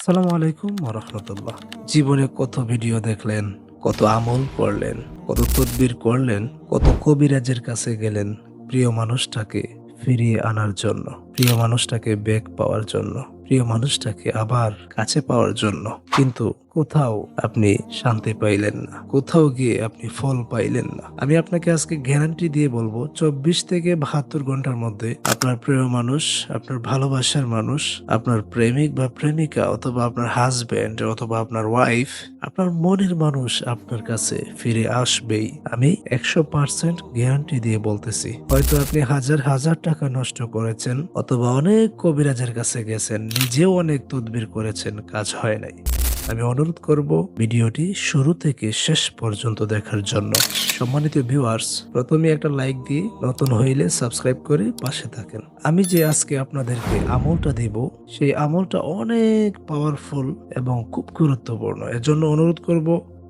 আসসালামু আলাইকুম রহমতুল্লাহ। জীবনে কত ভিডিও দেখলেন, কত আমল করলেন, কত তদবির করলেন, কত কবিরাজের কাছে গেলেন প্রিয় মানুষটাকে ফিরিয়ে আনার জন্য, প্রিয় মানুষটাকে বেগ পাওয়ার জন্য, প্রিয় মানুষটাকে আবার কাছে পাওয়ার জন্য। কিন্তু কোথাও আপনি শান্তি পাইলেন না, কোথাও গিয়ে আপনি ফল পাইলেন না। আমি আপনাকে আজকে গ্যারান্টি দিয়ে বলব, চব্বিশ থেকে বাহাত্তর ঘণ্টার মধ্যে আপনার প্রিয় মানুষ, আপনার ভালোবাসার মানুষ, আপনার প্রেমিক বা প্রেমিকা অথবা আপনার হাজবেন্ড অথবা আপনার ওয়াইফ আপনার মনের মানুষ আপনার কাছে ফিরে আসবেই। আমি একশো পার্সেন্ট গ্যারান্টি দিয়ে বলতেছি, হয়তো আপনি হাজার হাজার টাকা নষ্ট করেছেন অথবা অনেক কবিরাজের কাছে গেছেন, নিজেও অনেক তদবির করেছেন, কাজ হয় নাই। আমি অনুরোধ করব ভিডিওটি শুরু থেকে শেষ পর্যন্ত দেখার জন্য। সম্মানিত ভিউয়ার্স প্রথমে একটা লাইক দিয়ে নতুন হইলে সাবস্ক্রাইব করে পাশে থাকেন। আমি যে আজকে আপনাদেরকে আমলটা দেব, সেই আমলটা অনেক পাওয়ারফুল এবং খুব গুরুত্বপূর্ণ। এজন্য অনুরোধ করব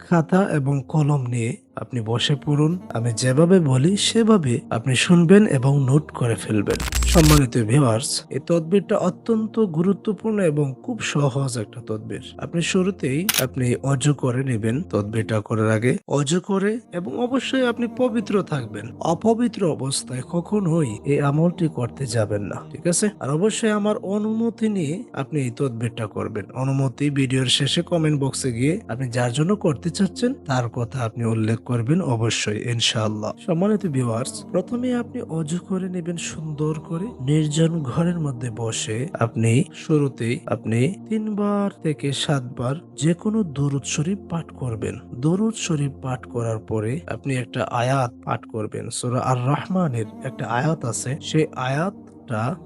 খাতা এবং কলম নিয়ে আপনি বসে পড়ুন, আমি যেভাবে বলি সেভাবে আপনি শুনবেন এবং নোট করে ফেলবেন। সম্মানিত ভিউয়ার্স এই তদবিরটা অত্যন্ত গুরুত্বপূর্ণ এবং খুব সহজ একটা তদবির। আপনি শুরুতেই আপনি অজু করে নেবেন তদবিরটা করার আগে। অজু করে এবং অবশ্যই আপনি পবিত্র থাকবেন। অপবিত্র অবস্থায় কখনোই এই আমলটি করতে যাবেন না, ঠিক আছে? আর অবশ্যই আমার অনুমতি নিয়ে আপনি এই তদবিরটা করবেন। অনুমতি ভিডিওর শেষে কমেন্ট বক্সে গিয়ে আপনি যার জন্য করতে চাচ্ছেন, তার কথা আপনি উল্লেখ করবেন অবশ্যই, ইনশাআল্লাহ। সম্মানিত ভিউয়ার্স প্রথমে আপনি অজু করে নেবেন সুন্দর করে। নির্জন ঘরের মধ্যে বসে আপনি শুরুতেই আপনি তিনবার থেকে সাতবার যে কোনো দরুদ শরীফ পাঠ করবেন। দরুদ শরীফ পাঠ করার পরে আপনি একটা আয়াত পাঠ করবেন। সূরা আর রহমানের একটা আয়াত আছে। সেই আয়াত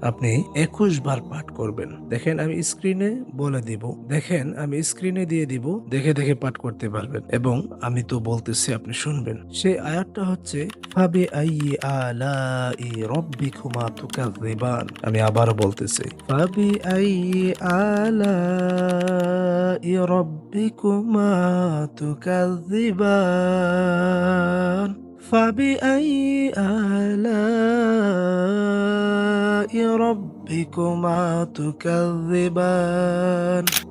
আপনি একুশ বার পাঠ করবেন দেখেন আমি স্ক্রিনে বলে দিব দেখেন আমি স্ক্রিনে দিয়ে দিব দেখে দেখে পাঠ করতে পারবেন এবং আমি তো বলতেছি আপনি শুনবেন সেই আয়াতটা হচ্ছে ফাবি আইয়ি আলাই রব্বিকুমা তুকাযিবান আমি আবার বলতেছি ফাবি আইয়ি আলাই রব্বিকুমা তুকাযিবান فبأي آلاء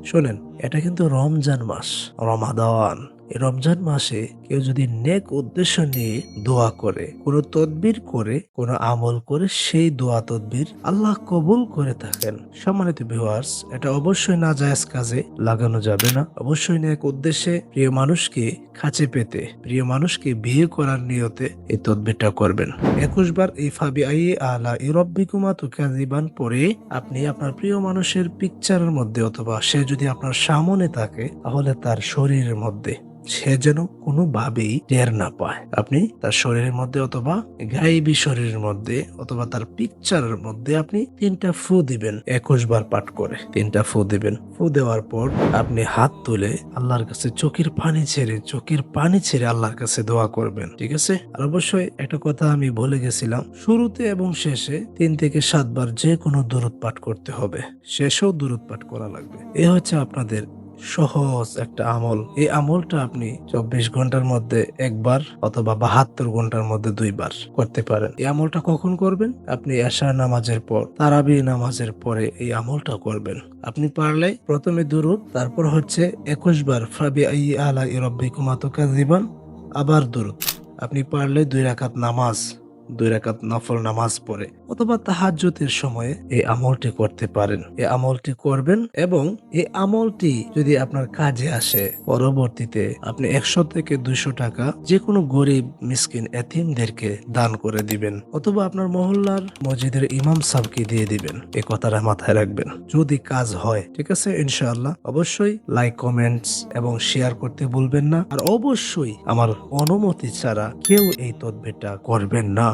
শোনেন এটা কিন্তু রমজান মাস রমাদান। রমজান মাসে কেউ যদি নেক উদ্দেশ্য নিয়ে দোয়া করে, কোনো তদবির করে, কোনো আমল করে, সেই দোয়া তদবির আল্লাহ কবুল করে থাকেন। সম্মানিত ভিউয়ার্স এটা অবশ্যই না জায়েজ কাজে লাগানো যাবে না। অবশ্যই নেক উদ্দেশ্যে প্রিয় মানুষকে কাছে পেতে, প্রিয় মানুষকে বিয়ে করার নিয়তে এই তদবিরটা করবেন। একুশ বার এই ফাবি আই আলা ইরব্বিকুমা তুকাজিবান পরে আপনি আপনার প্রিয় মানুষের পিকচারের মধ্যে অথবা সে যদি আপনার সামনে থাকে, তাহলে তার শরীরের মধ্যে সে যেন কোনোভাবেই টের না পায়। আপনি তার শরীরের মধ্যে অথবা গাইবী শরীরের মধ্যে অথবা তার পিকচারের মধ্যে আপনি তিনটা ফু দিবেন, একুশ বার পাঠ করে তিনটা ফু দিবেন। ফু দেওয়ার পর আপনি হাত তুলে আল্লাহর কাছে চোখের পানি ছেড়ে, চোখের পানি ছেড়ে আল্লাহর কাছে দোয়া করবেন, ঠিক আছে? আর অবশ্যই একটা কথা আমি বলে গেছিলাম, শুরুতে এবং শেষে তিন থেকে সাতবার যে কোনো দূরত পাঠ করতে হবে, শেষেও দূরত পাঠ করা লাগবে। এ হচ্ছে আপনাদের সহজ একটা আমল। এই আমলটা আপনি চব্বিশ ঘণ্টার মধ্যে একবার অথবা বাহাত্তর ঘণ্টার মধ্যে দুইবার করতে পারেন। এই আমলটা কখন করবেন? আপনি এশার নামাজের পর, তারাবি নামাজের পরে এই আমলটা করবেন। আপনি পারলে প্রথমে দুরুদ, তারপর হচ্ছে একুশ বার ফাবি আই আলা ইরব্বি কুমাতুকা জীবন আবার দুরুদ। আপনি পারলে দুই রাকাত নামাজ দুই রাকাত নফল নামাজ পড়ে অথবা তাহাজ্জুদের সময়ে এই আমলটি করতে পারেন। এই আমলটি করবেন এবং এই আমলটি যদি আপনার কাজে আসে, পরবর্তীতে আপনি একশো থেকে দুইশো টাকা যে কোনো গরিব, মিসকিন, এতিমদেরকে দান করে দিবেন অথবা আপনার মহল্লার মসজিদের ইমাম সাহকে দিয়ে দিবেন। এ কথাটা মাথায় রাখবেন। যদি কাজ হয়, ঠিক আছে, ইনশাআল্লাহ, অবশ্যই লাইক কমেন্টস এবং শেয়ার করতে ভুলবেন না। আর অবশ্যই আমার অনুমতি ছাড়া কেউ এই তদবিরটা করবেন না।